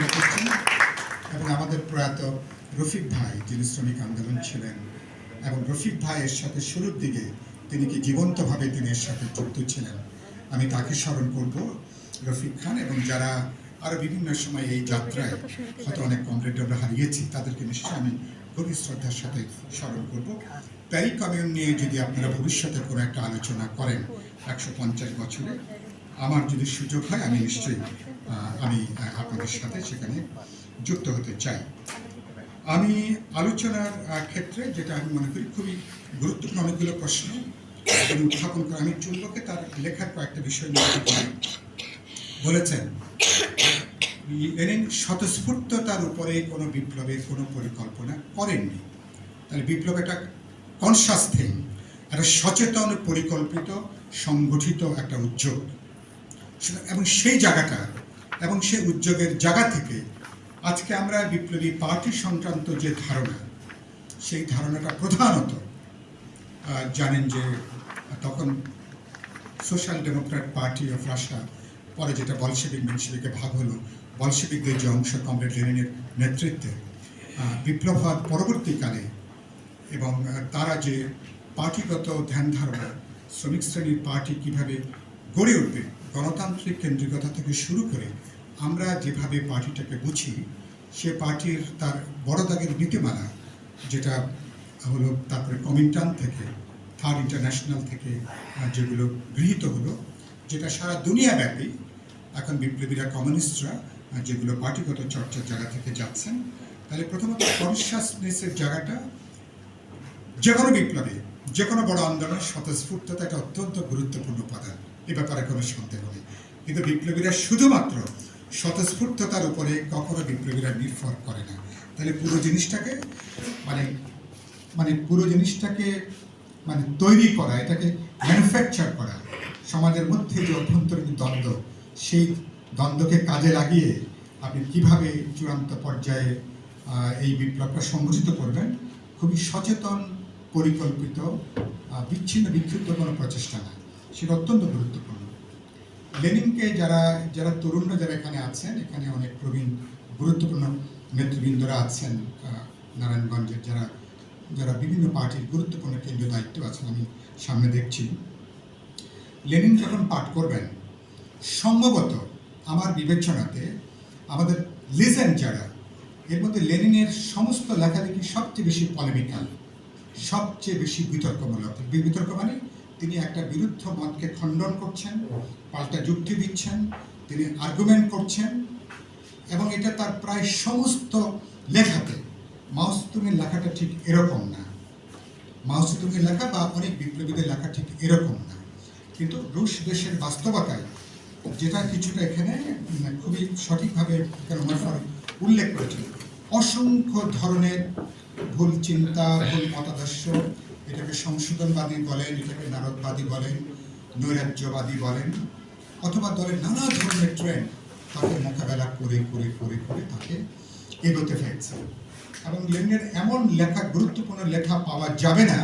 মনে করছেন এবং আমাদের প্রয়াত রফিক ভাই, যিনি শ্রমিক আন্দোলন ছিলেন, এবং রফিক ভাইয়ের সাথে শুরুর দিকে তিনি কি জীবন্তভাবে তিনি এর সাথে যুক্ত ছিলেন, আমি তাকে স্মরণ করব। রফিক খান এবং যারা আরও বিভিন্ন সময় এই যাত্রায় হয়তো অনেক কমরেড আমরা হারিয়েছি, তাদেরকে নিশ্চয়ই আমি গভীর শ্রদ্ধার সাথে স্মরণ করব। প্যারি কমিউন নিয়ে যদি আপনারা ভবিষ্যতে কোনো একটা আলোচনা করেন একশো পঞ্চাশ বছরে, আমার যদি সুযোগ হয়, আমি নিশ্চয়ই আমি আপনাদের সাথে সেখানে যুক্ত হতে চাই। আমি আলোচনার ক্ষেত্রে যেটা আমি মনে করি খুবই গুরুত্বপূর্ণ অনেকগুলো প্রশ্ন আমি উত্থাপন করে। আমি চুম্বকে তার লেখার কয়েকটা বিষয় নিয়ে বলি। বলেছেন লেনিন স্বতঃস্ফূর্ততার উপরে কোনো বিপ্লবের কোনো পরিকল্পনা করেননি। তাহলে বিপ্লব একটা কনসাস থিং একটা সচেতন, পরিকল্পিত, সংগঠিত একটা উদ্যোগ। এবং সেই জায়গাটা এবং সেই উদ্যোগের জায়গা থেকে আজকে আমরা বিপ্লবী পার্টি সংক্রান্ত যে ধারণা, সেই ধারণাটা প্রধানত জানেন যে তখন social democrat party of Russia, পরে যেটা বলশেবিক মেনশেবিকে ভাগ হলো বলশেবিকদের যে অংশ কমরেড লেনিনের নেতৃত্বে বিপ্লব হওয়ার পরবর্তীকালে এবং তারা যে পার্টিগত ধ্যান ধারণা, শ্রমিক শ্রেণির পার্টি কীভাবে গড়ে উঠবে, গণতান্ত্রিক কেন্দ্রিকতা থেকে শুরু করে আমরা যেভাবে পার্টিটাকে বুঝি, সে পার্টির তার বড় দাগের নীতিমালা, যেটা হলো তারপরে কমিন্টান থেকে থার্ড ইন্টারন্যাশনাল থেকে যেগুলো গৃহীত হলো, যেটা সারা দুনিয়াব্যাপী এখন বিপ্লবীরা কমিউনিস্টরা যেগুলো পার্টিগত চর্চার জায়গা থেকে যাচ্ছেন, তাহলে প্রথমত কনসাসনেসের জায়গাটা যে কোনো বিপ্লবে যে কোনো বড় আন্দোলনের স্বতঃস্ফূর্ততা একটা অত্যন্ত গুরুত্বপূর্ণ উপাদান, এ ব্যাপারে কোনো সন্দেহ নেই। কিন্তু বিপ্লবীরা শুধুমাত্র স্বতঃস্ফূর্ততার উপরে কখনো বিপ্লবীরা নির্ভর করে না। তাহলে পুরো জিনিসটাকে মানে মানে পুরো জিনিসটাকে মানে তৈরি করা, এটাকে ম্যানুফ্যাকচার করা, সমাজের মধ্যে যে অভ্যন্তরীণ দ্বন্দ্ব, সেই দ্বন্দ্বকে কাজে লাগিয়ে আপনি কীভাবে চূড়ান্ত পর্যায়ে এই বিপ্লবটা সংগঠিত করবেন, খুবই সচেতন, পরিকল্পিত বিচ্ছিন্ন বিক্ষিপ্ত কোনো প্রচেষ্টা না। সেটা অত্যন্ত গুরুত্বপূর্ণ। লেনিনকে যারা যারা তরুণরা যারা এখানে আছেন, এখানে অনেক প্রবীণ, গুরুত্বপূর্ণ নেতৃবৃন্দরা আছেন নারায়ণগঞ্জের যারা যারা বিভিন্ন পার্টির গুরুত্বপূর্ণ কেন্দ্রীয় দায়িত্ব আছেন, আমি সামনে দেখছি। লেনিন যখন পাঠ করবেন, সম্ভবত আমার বিবেচনাতে আমাদের লিজেন্ড যারা, এর মধ্যে লেনিনের সমস্ত লেখালেখি সবচেয়ে বেশি পলিমিক্যাল সবচেয়ে বেশি বিতর্কমূলক। বিতর্ক মানে তিনি একটা বিরুদ্ধ মতকে খণ্ডন করছেন, পাল্টা যুক্তি দিচ্ছেন, তিনি আর্গুমেন্ট করছেন, এবং এটা তার প্রায় সমস্ত লেখাতে। মাউসতুমের লেখাটা ঠিক এরকম না। মাউসতুমের লেখা বা অনেক বিপ্লবীদের লেখা ঠিক এরকম না। কিন্তু রুশ দেশের বাস্তবতায় যেটা কিছুটা এখানে খুবই সঠিকভাবে উল্লেখ করেছেন। অসংখ্য ধরনের ভুল চিন্তা, ভুল মতাদর্শ এটাকে সংশোধনবাদী বলেন, এটাকে নারদবাদী বলেন, নৈরাজ্যবাদী বলেন, অথবা দলের নানা ধরনের ট্রেন্ড তাকে মোকাবেলা করে করে করে করে তাকে এগোতে ফেলছে এবং লেনের এমন লেখা, গুরুত্বপূর্ণ লেখা পাওয়া যাবে না,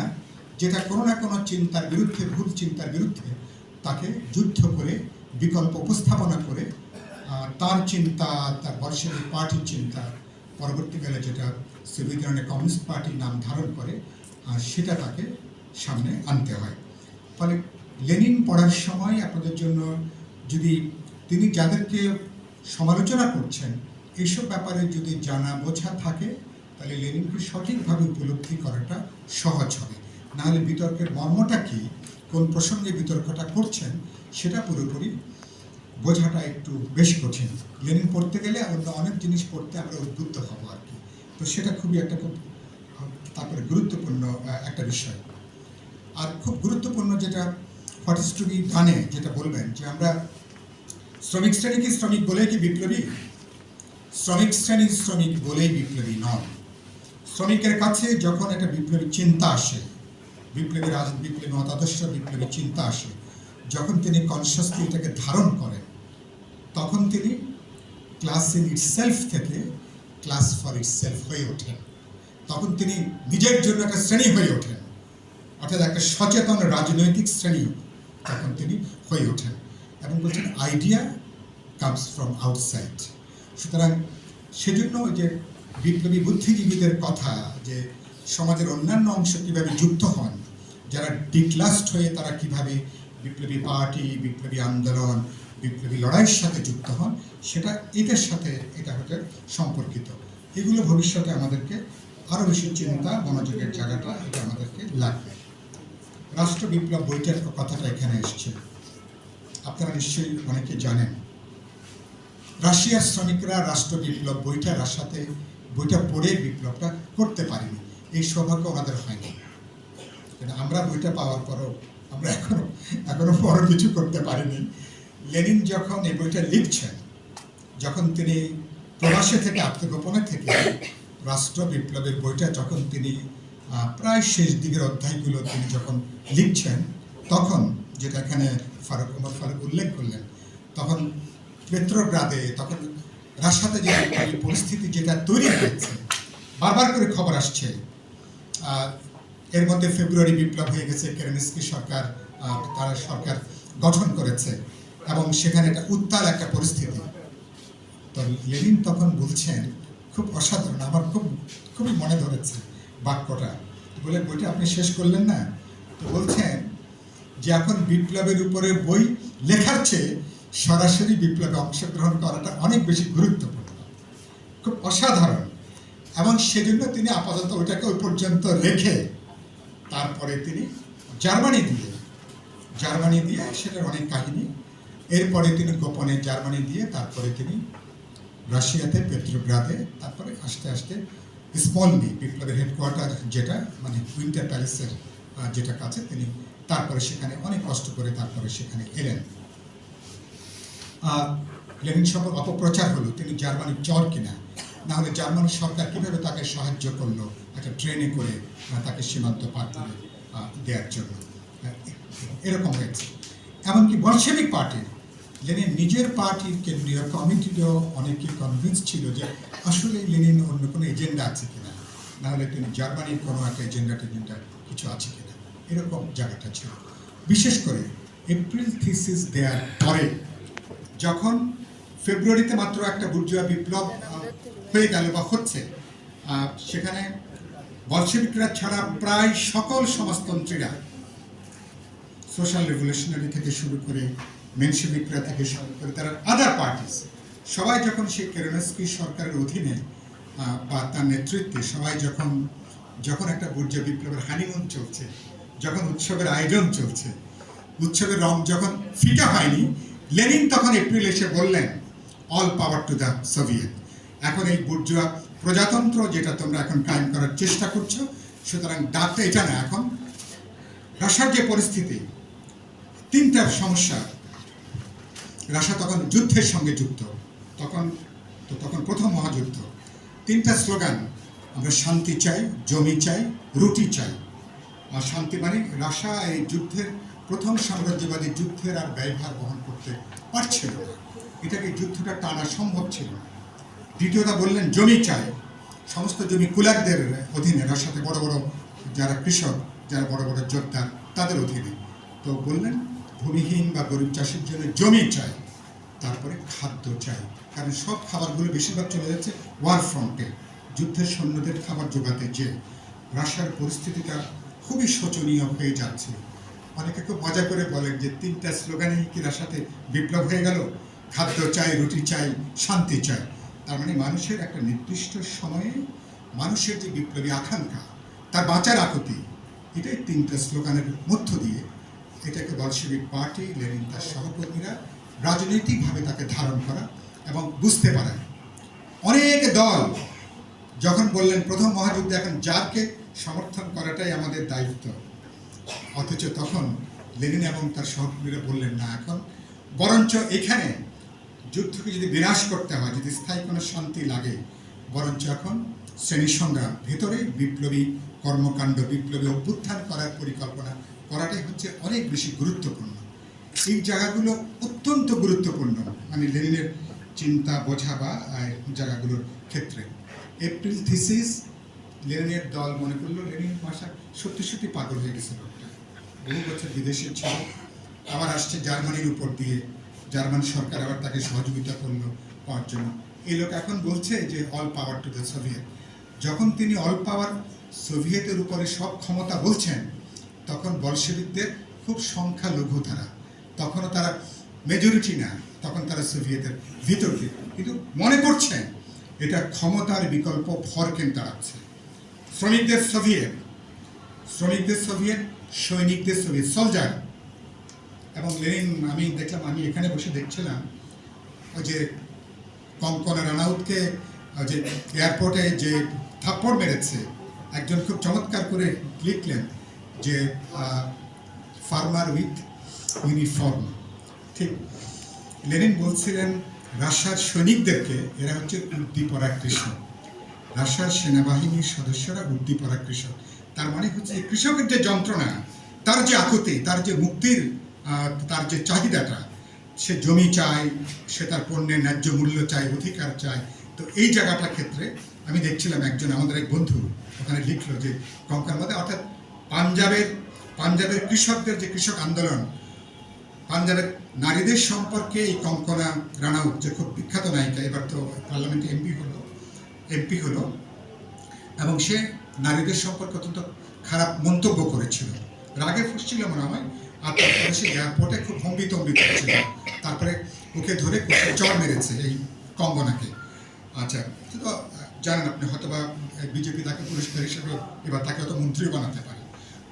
যেটা কোনো না কোনো চিন্তার বিরুদ্ধে, ভুল চিন্তার বিরুদ্ধে তাকে যুদ্ধ করে, বিকল্প উপস্থাপনা করে তার চিন্তা, তার বর্ষের পার্টির চিন্তা পরবর্তীকালে যেটা ইউনিয়নের কমিউনিস্ট পার্টির নাম ধারণ করে আহ, সেটা তাকে সামনে আনতে হয়। ফলে লেনিন পড়ার সময় আপনাদের জন্য যদি তিনি যাদেরকে সমালোচনা করছেন এইসব ব্যাপারে যদি জানা বোঝা থাকে তাহলে লেনিনকে সঠিকভাবে উপলব্ধি করাটা সহজ হবে। নাহলে বিতর্কের মর্মটা কি কোন প্রসঙ্গে বিতর্কটা করছেন সেটা পুরোপুরি বোঝাটা একটু বেশ কঠিন। লেনিন পড়তে গেলে অন্য অনেক জিনিস পড়তে আমরা উদ্বুদ্ধ হব আর কি। তো সেটা খুবই একটা খুব তারপরে গুরুত্বপূর্ণ একটা বিষয়। আর খুব গুরুত্বপূর্ণ যেটা হোয়াট ইজ টু বি যেটা বলবেন, যে আমরা শ্রমিক শ্রেণি কি শ্রমিক বলেই কি বিপ্লবী? শ্রমিক শ্রেণির শ্রমিক বলেই বিপ্লবী নন। শ্রমিকের কাছে যখন একটা বিপ্লবী চিন্তা আসে, বিপ্লবী রাজ, বিপ্লবী মতাদর্শ, বিপ্লবী চিন্তা আসে, যখন তিনি কনসিয়াসলি এটাকে ধারণ করেন, তখন তিনি ক্লাস ইন ইটসেলফ থেকে ক্লাস ফর ইটসেলফ হয়ে ওঠেন। তখন তিনি নিজের জন্য একটা শ্রেণি হয়ে ওঠেন। অর্থাৎ একটা সচেতন রাজনৈতিক শ্রেণি তখন তিনি হয়ে ওঠেন এবং বলছেন আইডিয়া কামস ফ্রম আউটসাইড সুতরাং সেজন্য ওই যে বিপ্লবী বুদ্ধিজীবীদের কথা যে সমাজের অন্যান্য অংশ কীভাবে যুক্ত হন, যারা ডিক্লাস্ট হয়ে তারা কীভাবে বিপ্লবী পার্টি, বিপ্লবী আন্দোলন, বিপ্লবী লড়াইয়ের সাথে যুক্ত হন, সেটা এদের সাথে এটা হচ্ছে সম্পর্কিত। এগুলো ভবিষ্যতে আমাদেরকে আরও বেশি চিন্তা, মনোযোগের জায়গাটা এটা আমাদেরকে লাগবে। রাষ্ট্র বিপ্লব বইটার কথাটা এখানে এসছে। আপনারা নিশ্চয়ই অনেকে জানেন। রাশিয়ার শ্রমিকরা রাষ্ট্র বিপ্লব বইটা রাশাতে বইটা পড়ে বিপ্লবটা করতে পারেনি। এই সৌভাগ্য ওনাদের হয়নি। আমরা বইটা পাওয়ার পরও আমরা এখনও এখনও বড় কিছু করতে পারিনি। লেনিন যখন এই বইটা লিখছেন, যখন তিনি প্রবাসে থেকে, আত্মগোপনে থেকে রাষ্ট্র বিপ্লবের বইটা যখন তিনি প্রায় শেষ দিকের অধ্যায়গুলো তিনি যখন লিখছেন, তখন যেটা এখানে ফারুক ওমর ফারুক উল্লেখ করলেন, তখন পেত্রোগ্রাদে, তখন রাশাতে যে পরিস্থিতি যেটা তৈরি হয়েছে, বারবার করে খবর আসছে। এর মধ্যে ফেব্রুয়ারি বিপ্লব হয়ে গেছে, কেরেনস্কি সরকার তারা সরকার গঠন করেছে, এবং সেখানে একটা উত্তাল একটা পরিস্থিতি। তো লেনিন তখন বলছেন খুব অসাধারণ, আমার খুব, খুবই মনে ধরেছে বাক্যটা। বলে, বইটা আপনি শেষ করলেন না? তো বলছেন যে, এখন বিপ্লবের উপরে বই লেখার চেয়ে সরাসরি বিপ্লবে অংশগ্রহণ করাটা অনেক বেশি গুরুত্বপূর্ণ। খুব অসাধারণ। এবং সেজন্য তিনি আপাতত ওইটাকে ওই পর্যন্ত রেখে তারপরে তিনি জার্মানি দিয়ে জার্মানি দিয়ে সেটার অনেক কাহিনী, এরপরে তিনি গোপনে জার্মানি দিয়ে তারপরে তিনি রাশিয়াতে পেট্রোগ্রাদে, তারপরে আস্তে আস্তে স্মলনি বিপ্লবের হেডকোয়ার্টার যেটা মানে উইন্টার প্যালেসের যেটা কাছে, তিনি তারপরে সেখানে অনেক কষ্ট করে তারপরে সেখানে এলেন। লেনিন সম্পর্কে অপপ্রচার হলো, তিনি জার্মানির চর কিনা না হলে জার্মানি সরকার কীভাবে তাকে সাহায্য করল, একটা ট্রেনে করে তাকে সীমান্ত পার করে দেওয়ার জন্য। এরকম হয়েছে। এমনকি বলশেবিক পার্টির লেনিন নিজের পার্টির কেন্দ্রীয় কমিটিরও অনেকে কনভিন্স ছিল যে আসলে লেনিন অন্য কোনো এজেন্ডা আছে কিনা। না হলে তিনি জার্মানির কোনো একটা এজেন্ডা টেজেন্ডা কিছু আছে কিনা। এরকম জায়গাটা ছিল। বিশেষ করে এপ্রিল থিসিস দেওয়ার পরে যখন ফেব্রুয়ারিতে মাত্র একটা বুর্জুয়া বিপ্লব হয়ে গেল বা হচ্ছে সেখানে বলশেবিকরা ছাড়া প্রায় সকল সমাজতন্ত্রীরা সোশ্যাল রেভলিউশনারি থেকে শুরু করে মেনসেবিকরা থেকে শুরু করে তারা আদার পার্টিস সবাই যখন সেই কেরোনস্কি সরকারের অধীনে বা তার নেতৃত্বে সবাই যখন যখন একটা বর্জ্য বিপ্লবের হানিমুন চলছে, যখন উৎসবের আয়োজন চলছে, উৎসবের রং যখন ফিকা হয়নি, লেনিন তখন এপ্রিল এসে বললেন all power to the Soviet এখন এই বুর্জুয়া প্রজাতন্ত্র যেটা তোমরা এখন কায়েম করার চেষ্টা করছ, সুতরাং ডাকটা এটা না এখন। রাশার যে পরিস্থিতি, তিনটা সমস্যা রাশা তখন যুদ্ধের সঙ্গে যুক্ত। তখন তো তখন প্রথম মহাযুদ্ধ। তিনটা স্লোগান, আমরা শান্তি চাই, জমি চাই, রুটি চাই। আর শান্তি মানে রাশা এই যুদ্ধের প্রথম সাম্রাজ্যবাদী যুদ্ধের আর ব্যয়ভার বহন করতে পারছিল না। এটাকে যুদ্ধটা টানা সম্ভব ছিল না। দ্বিতীয়টা বললেন, জমি চাই। সমস্ত জমি কুলাকদের অধীনে, রাশাতে বড় বড় যারা কৃষক, যারা বড় বড় যোদ্ধা তাদের অধীনে। তো বললেন, ভূমিহীন বা গরিব চাষির জন্য জমি চাই। তারপরে খাদ্য চাই। কারণ সব খাবারগুলো বেশিরভাগ চলে যাচ্ছে ওয়ার ফ্রন্টে। যুদ্ধের সৈন্যদের খাবার জোগাতে যে রাশিয়ার পরিস্থিতিটা খুবই শোচনীয় হয়ে যাচ্ছে। অনেকে খুব মজা করে বলেন যে তিনটা স্লোগানেই কি রাশাতে বিপ্লব হয়ে গেল? খাদ্য চাই, রুটি চাই, শান্তি চাই। তার মানে মানুষের একটা নির্দিষ্ট সময়ে মানুষের যে বিপ্লবী আকাঙ্ক্ষা, তার বাঁচার আকুতি, এটাই তিনটা স্লোগানের মধ্য দিয়ে এটাকে বলশেবিক পার্টি, লেনিন তার সহকর্মীরা রাজনৈতিকভাবে তাকে ধারণ করা এবং বুঝতে পারা। অনেক দল যখন বললেন, প্রথম মহাযুদ্ধে এখন যারকে সমর্থন করাটাই আমাদের দায়িত্ব। অথচ তখন লেনিন এবং তার সহকর্মীরা বললেন, না, এখন বরঞ্চ এখানে যুদ্ধকে যদি বিনাশ করতে হয়, যদি স্থায়ী কোনো শান্তি লাগে, বরঞ্চ এখন শ্রেণি সংগ্রাম ভেতরে বিপ্লবী কর্মকাণ্ড, বিপ্লবী অভ্যুত্থান করার পরিকল্পনা করাটাই হচ্ছে অনেক বেশি গুরুত্বপূর্ণ। এই জায়গাগুলো অত্যন্ত গুরুত্বপূর্ণ। মানে লেনিনের চিন্তা, বোঝা বা জায়গাগুলোর ক্ষেত্রে। এপ্রিল থিসিস লেনিনের দল মনে করল লেনিন ভাষা সত্যি সত্যি পাগল হয়ে গেছে লোকটা। বহু বছর বিদেশে ছিল। আবার আসছে জার্মানির উপর দিয়ে। জার্মান সরকার আবার তাকে সহযোগিতা করল পাওয়ার জন্য। এই লোক এখন বলছে যে all power to the Soviet যখন তিনি অল পাওয়ার সোভিয়েতের উপরে সব ক্ষমতা বলছেন, তখন বলশেবিকদের খুব সংখ্যালঘু তারা। তখনও তারা মেজরিটি না, তখন তারা সোভিয়েতের ভিতর দিকে কিন্তু মনে করছেন, এটা ক্ষমতার বিকল্প ভরকেন দাঁড়াচ্ছে শ্রমিকদের সোভিয়েত শ্রমিকদের সোভিয়েত, সৈনিকদের সোভিয়েত সলজার এবং লেনিন, আমি দেখলাম, আমি এখানে বসে দেখছিলাম, ওই যে কঙ্কনা রানাউতকে যে এয়ারপোর্টে যে থাপ্পড় মেরেছে, একজন খুব চমৎকার করে লিখলেন যে ফার্মার উইথ ইউনিফর্ম ঠিক। লেনিন বলছিলেন, রাশিয়ার সৈনিকদেরকে, এরা হচ্ছে উদ্দীপরা কৃষক। রাশিয়ার সেনাবাহিনীর সদস্যরা উদ্দীপরা কৃষক। তার মানে হচ্ছে কৃষকের যে যন্ত্রণা, তার যে আকুতি, তার যে মুক্তির তার যে চাহিদাটা, সে জমি চায়, সে তার পণ্যের ন্যায্য মূল্য চায়, অধিকার চায়। তো এই জায়গাটার ক্ষেত্রে আমি দেখছিলাম একজন, আমাদের এক বন্ধু, ওখানে লিখলো যে কঙ্কার মধ্যে অর্থাৎ পাঞ্জাবের পাঞ্জাবের কৃষকদের যে কৃষক আন্দোলন পাঞ্জাবের নারীদের সম্পর্কে এই কঙ্কনা রানাউত যে খুব বিখ্যাত নায়িকা। এবার তো পার্লামেন্টে এমপি হলো এমপি হলো। এবং সে নারীদের সম্পর্কে অত্যন্ত খারাপ মন্তব্য করেছিল। রাগে ফুসছিল মনে হয়, আর তারপরে সে এয়ারপোর্টে খুব হম্বিতম্বি করছিল তারপরে ওকে ধরে চর মেরেছে এই কঙ্গনাকে আচ্ছা তো জানেন আপনি হয়তো বা বিজেপি তাকে পুরস্কার হিসেবে এবার তাকে হয়তো মন্ত্রীও বানাতে পারে।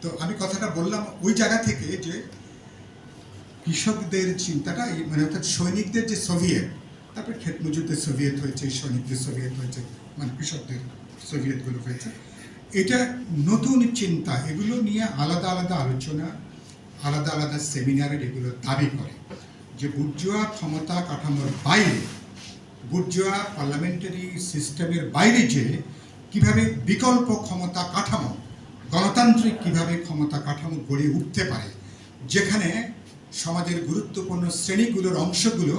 তো আমি কথাটা বললাম ওই জায়গা থেকে যে কৃষকদের চিন্তাটা মানে অর্থাৎ সৈনিকদের যে সোভিয়েত, তারপরে ক্ষেত মজুরদের সোভিয়েত হয়েছে, সৈনিকদের সোভিয়েত হয়েছে মানে কৃষকদের সোভিয়েতগুলো হয়েছে। এটা নতুন চিন্তা, এগুলো নিয়ে আলাদা আলাদা আলোচনা, আলাদা আলাদা সেমিনারের এগুলো দাবি করে যে বুর্জোয়া ক্ষমতা কাঠামোর বাইরে, বুর্জোয়া পার্লামেন্টারি সিস্টেমের বাইরে যে কীভাবে বিকল্প ক্ষমতা কাঠামো, গণতান্ত্রিক কীভাবে ক্ষমতা কাঠামো গড়ে উঠতে পারে, যেখানে সমাজের গুরুত্বপূর্ণ শ্রেণীগুলোর অংশগুলো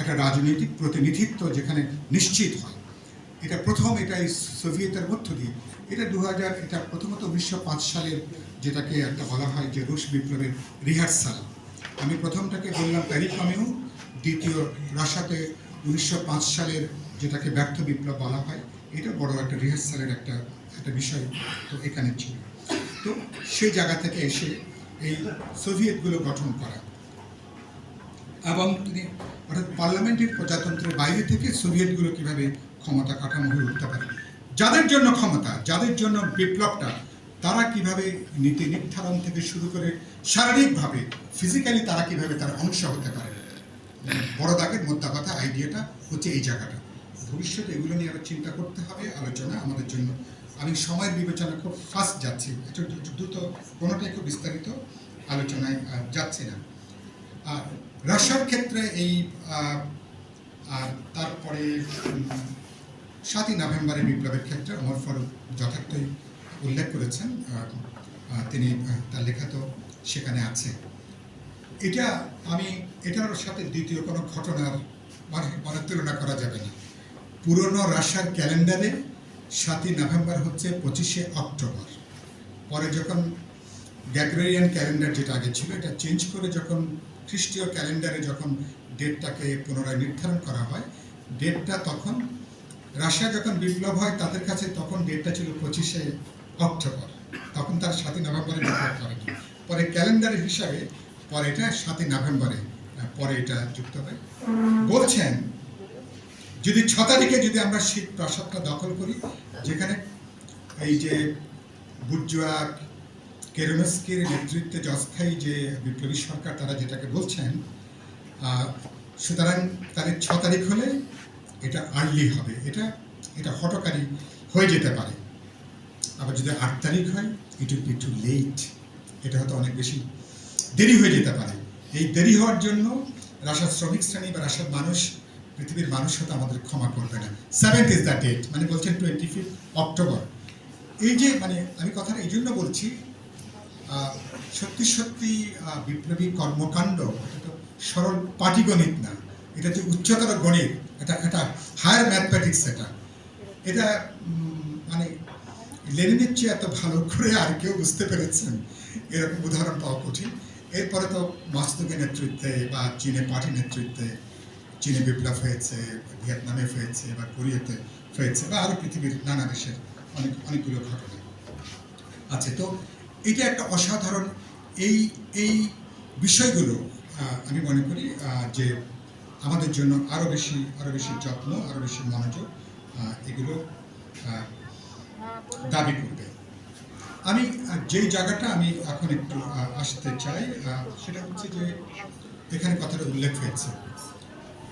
একটা রাজনৈতিক প্রতিনিধিত্ব যেখানে নিশ্চিত হয়। এটা প্রথম এটা এই সোভিয়েতের মধ্য দিয়ে। এটা দু হাজার এটা প্রথমত উনিশশো পাঁচ সালের যেটাকে একটা বলা হয় যে রুশ বিপ্লবের রিহার্সাল। আমি প্রথমটাকে বললাম প্যারিকমিউ দ্বিতীয় রাশাতে উনিশশো পাঁচ সালের যেটাকে ব্যর্থ বিপ্লব বলা হয়, এটা বড় একটা রিহার্সালের একটা একটা বিষয় তো এখানে ছিল। তো সেই জায়গা থেকে এসে এই সোভিয়েতগুলো গঠন করা। এবং তিনি অর্থাৎ পার্লামেন্টের প্রজাতন্ত্রের বাইরে থেকে সোভিয়েতগুলো কীভাবে ক্ষমতা কাঠামো হয়ে উঠতে পারে, যাদের জন্য ক্ষমতা, যাদের জন্য বিপ্লবটা, তারা কীভাবে নীতি নির্ধারণ থেকে শুরু করে শারীরিকভাবে ফিজিক্যালি তারা কীভাবে তার অংশ হতে পারে? বড় দাগের মোদ্দা কথা, আইডিয়াটা হচ্ছে এই জায়গাটা। ভবিষ্যতে এগুলো নিয়ে আরও চিন্তা করতে হবে, আলোচনা আমাদের জন্য। আমি সময়ের বিবেচনা খুব ফাস্ট যাচ্ছি দ্রুত কোনোটাই খুব বিস্তারিত আলোচনায় যাচ্ছি না। আর রাশিয়ার ক্ষেত্রে এই আর তারপরে সাতই নভেম্বরের বিপ্লবের ক্ষেত্রে অমর ফারুক যথার্থই উল্লেখ করেছেন তিনি তার লেখা তো সেখানে আছে। এটা আমি, এটার সাথে দ্বিতীয় কোনো ঘটনার মানে মানে তুলনা করা যাবে না। পুরনো রাশিয়ার ক্যালেন্ডারে সাতই নভেম্বর হচ্ছে পঁচিশে অক্টোবর। পরে যখন গ্যাগ্রেরিয়ান ক্যালেন্ডার যেটা আগে ছিল, এটা চেঞ্জ করে যখন খ্রিস্টীয় ক্যালেন্ডারে যখন ডেটটাকে পুনরায় নির্ধারণ করা হয়, ডেটটা তখন, রাশিয়া যখন বিপ্লব হয় তাদের কাছে তখন ডেটটা ছিল পঁচিশে অক্টোবর। তখন তার সাতই নভেম্বরে বিপ্লব করেনি। পরে ক্যালেন্ডারের হিসাবে পরে এটা সাতই নভেম্বরে পরে এটা যুক্ত হয়। বলছেন, যদি ছ তারিখে যদি আমরা শীত প্রাসাদটা দখল করি, যেখানে এই যে বুর্জুয়া কেরোনস্কির নেতৃত্বে যে অস্থায়ী যে বিপ্লবী সরকার তারা যেটাকে বলছেন সুতরাং তারিখ ছ তারিখ হলে এটা আর্লি হবে। এটা এটা হটকারী হয়ে যেতে পারে। আবার যদি আট তারিখ হয় it will be too late এটা হয়তো অনেক বেশি দেরি হয়ে যেতে পারে। এই দেরি হওয়ার জন্য রাশার শ্রমিক শ্রেণি বা রাশার মানুষ, পৃথিবীর মানুষ হয়তো আমাদের ক্ষমা করবে না। সেভেন্থ ইজ দ্য ডেট মানে বলছেন টোয়েন্টি ফিফথ অক্টোবর এই যে মানে আমি কথাটা এই জন্য বলছি সত্যি সত্যি বিপ্লবী কর্মকাণ্ড এটা সরল পাটিগণিত না। এটা যে উচ্চতর গণিত, এটা এটা হায়ার ম্যাথমেটিক্স এটা। এটা মানে লেনিনের চেয়ে এত ভালো করে আর কেউ বুঝতে পেরেছেন? এরকম উদাহরণ পাওয়া কঠিন। এরপরে তো মাস্তুকের নেতৃত্বে বা চীনে পার্টি নেতৃত্বে, চীনে বিপ্লব হয়েছে, ভিয়েতনামে হয়েছে বা কোরিয়াতে হয়েছে বা আরও পৃথিবীর নানা দেশের অনেক, অনেকগুলো ঘটনা। আছে তো এটা একটা অসাধারণ এই এই বিষয়গুলো আমি মনে করি যে আমাদের জন্য আরও বেশি আরও বেশি যত্ন আরও বেশি মনোযোগ এগুলো দাবি করবে। আমি যেই জায়গাটা আমি এখন একটু আসতে চাই সেটা হচ্ছে যে এখানে কথাটা উল্লেখ হয়েছে।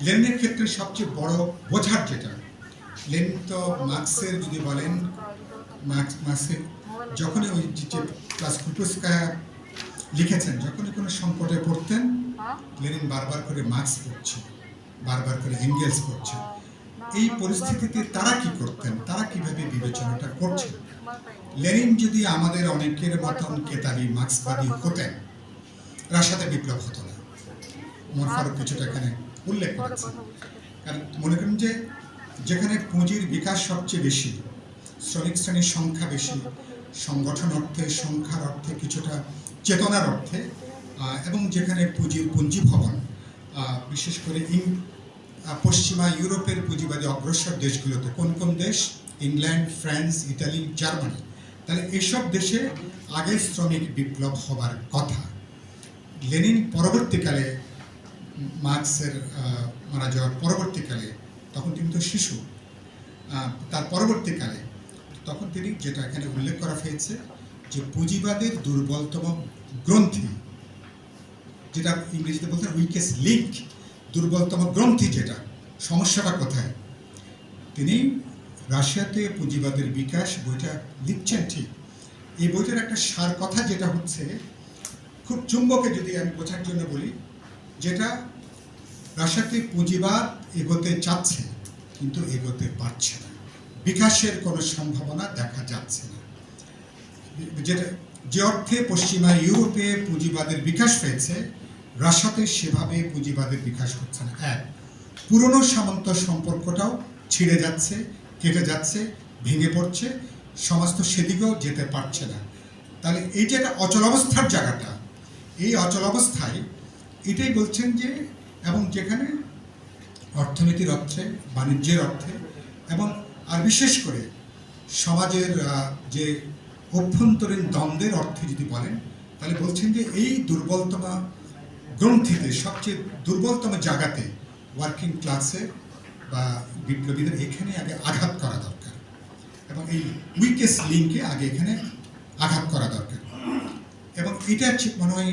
লেনিনের ক্ষেত্রে সবচেয়ে বড় বোঝার যেটা লেনিন তো মার্ক্সের যদি বলেন, মার্ক্স, মার্ক্সের যখনই ওই যে ক্লাস কুটুস্কায়া লিখেছেন যখনই কোনো সংকটে পড়তেন লেনিন বারবার করে মার্ক্স পড়ছে বারবার করে এঙ্গেলস পড়ছে এই পরিস্থিতিতে তারা কি করতেন? তারা কীভাবে বিবেচনাটা করছেন? লেনিন যদি আমাদের অনেকের মতন কেতাবি মার্ক্সবাদী হতেন রাশাতে বিপ্লব হতো না। মোর ফারুক কিছুটা এখানে উল্লেখ করেছে কারণ মনে করেন যে যেখানে পুঁজির বিকাশ সবচেয়ে বেশি শ্রমিক শ্রেণির সংখ্যা বেশি সংগঠন অর্থে, সংখ্যার অর্থে, কিছুটা চেতনার অর্থে এবং যেখানে পুঁজির পুঞ্জি ভবন বিশেষ করে ইং পশ্চিমা ইউরোপের পুঁজিবাদী অগ্রসর দেশগুলোতে, কোন কোন দেশ? England, France, Italy, Germany. তাহলে এসব দেশে আগে শ্রমিক বিপ্লব হবার কথা। লেনিন পরবর্তীকালে, মার্কসের মারা যাওয়ার পরবর্তীকালে, তখন তিনি তো শিশু তার পরবর্তীকালে তখন তিনি যেটা এখানে উল্লেখ করা হয়েছে যে পুঁজিবাদের দুর্বলতম গ্রন্থি, যেটা ইংরেজিতে বলতে উইকেস্ট লিঙ্ক দুর্বলতম গ্রন্থি যেটা, সমস্যাটা কোথায়? তিনি রাশিয়াতে পুঁজিবাদের বিকাশ বইটা লিখছেন ঠিক। এই বইটার একটা সার কথা যেটা হচ্ছে, খুব চুম্বকে যদি আমি বোঝার জন্য বলি, যেটা রাশিয়াতে পুঁজিবাদ এগোতে চাচ্ছে, কিন্তু এগোতে পারছে না। বিকাশের কোনো সম্ভাবনা দেখা যাচ্ছে না। যেটা যে অর্থে পশ্চিমা ইউরোপে পুঁজিবাদের বিকাশ হয়েছে, রাশিয়াতে সেভাবে পুঁজিবাদের বিকাশ হচ্ছে না। এক, পুরনো সামন্ত সম্পর্কটাও ছিঁড়ে যাচ্ছে, কেটে যাচ্ছে, ভেঙে পড়ছে, সমাজ তো সেদিকেও যেতে পারছে না। তাহলে এই যে একটা অচলাবস্থার জায়গাটা, এই অচলাবস্থায় এটাই বলছেন যে, এবং যেখানে অর্থনীতির অর্থে, বাণিজ্যের অর্থে, এবং বিশেষ করে সমাজের যে অভ্যন্তরীণ দ্বন্দ্বের অর্থে যদি বলেন, তাহলে বলছেন যে এই দুর্বলতম গ্রন্থিতে, সবচেয়ে দুর্বলতম জায়গাতে ওয়ার্কিং ক্লাসে বা বিপ্লবীদের এখানে আগে আঘাত করা দরকার এবং এই উইকেস্ট লিঙ্কে আগে এখানে আঘাত করা দরকার। এবং এটা মনে হয়,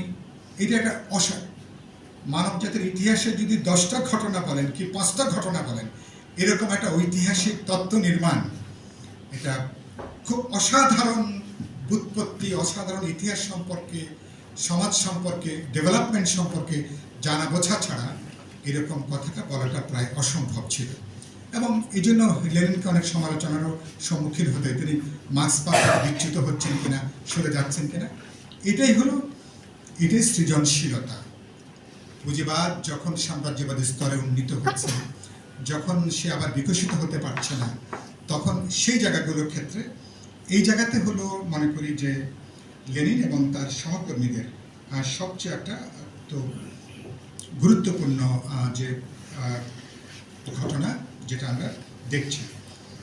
এটা একটা অসা মানব জাতির ইতিহাসে যদি দশটা ঘটনা বলেন কি পাঁচটা ঘটনা বলেন এরকম একটা ঐতিহাসিক তত্ত্ব নির্মাণ। এটা খুব অসাধারণ উৎপত্তি, অসাধারণ ইতিহাস সম্পর্কে, সমাজ সম্পর্কে ডেভেলপমেন্ট সম্পর্কে জানা বোঝা ছাড়া এরকম কথাটা বলাটা প্রায় অসম্ভব ছিল। এবং এই জন্য লেনিনকে অনেক সমালোচনারও সম্মুখীন হতে তিনি মার্ক্স পাতা বিচ্যুত হচ্ছেন কিনা, সরে যাচ্ছেন কিনা, এটাই হলো, এটাই সৃজনশীলতা। পুঁজিবাদ যখন সাম্রাজ্যবাদী স্তরে উন্নীত হচ্ছে যখন সে আবার বিকশিত হতে পারছে না, তখন সেই জায়গাগুলোর ক্ষেত্রে এই জায়গাতে হলো মনে করি যে লেনিন এবং তার সহকর্মীদের সবচেয়ে একটা তো গুরুত্বপূর্ণ যে ঘটনা যেটা আমরা দেখছি।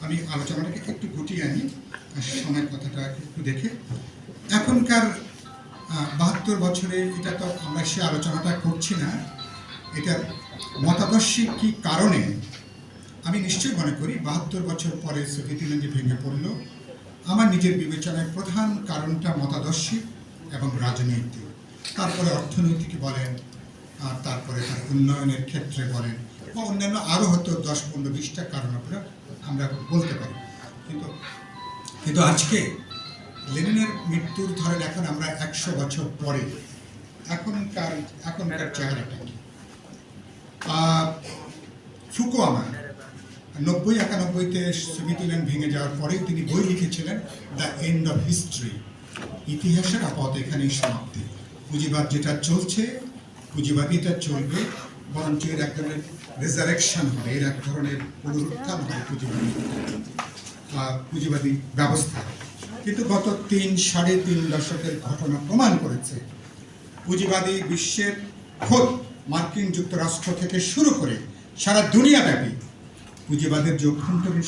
আমি আলোচনাটাকে একটু গুটিয়ে আনি সময় কথাটা একটু দেখে। এখনকার বাহাত্তর বছরে এটা তো আমরা সে আলোচনাটা করছি না এটার মতাদর্শী কি কারণে? আমি নিশ্চয়ই মনে করি বাহাত্তর বছর পরে সোভিয়েত ইউনিয়ন ভেঙে পড়ল, আমার নিজের বিবেচনায় প্রধান কারণটা মতাদর্শী এবং রাজনৈতিক। তারপরে অর্থনৈতিক বলেন, আর তারপরে তার উন্নয়নের ক্ষেত্রে বলেন, বা অন্যান্য আরও হয়তো দশ, পনেরো, বিশটা কারণ আমরা আমরা বলতে পারি। কিন্তু কিন্তু আজকে লেনিনের মৃত্যুর ধরেন এখন আমরা একশো বছর পরে, এখনকার এখনকার চেহারাটা কি? ফুকুয়ামা নব্বই একানব্বইতে সোভিয়েত ভেঙে যাওয়ার পরেই তিনি বই লিখেছিলেন দ্য এন্ড অফ হিস্ট্রি। ইতিহাসের আপাতত এখানেই সমাপ্তি। পুঁজিবাদ যেটা চলছে পুঁজিবাদীটা চলবে, বরঞ্চ এর এক ধরনের রেজারেকশন হবে, এর এক ধরনের পুনরুত্থান হবে পুঁজিবাদী। পুঁজিবাদী ব্যবস্থা। কিন্তু গত তিন, সাড়ে তিন দশকের ঘটনা প্রমাণ করেছে, পুঁজিবাদী বিশ্বের খোদ মার্কিন যুক্তরাষ্ট্র থেকে শুরু করে সারা দুনিয়াব্যাপী পুঁজিবাদের যে অভ্যন্তরীণ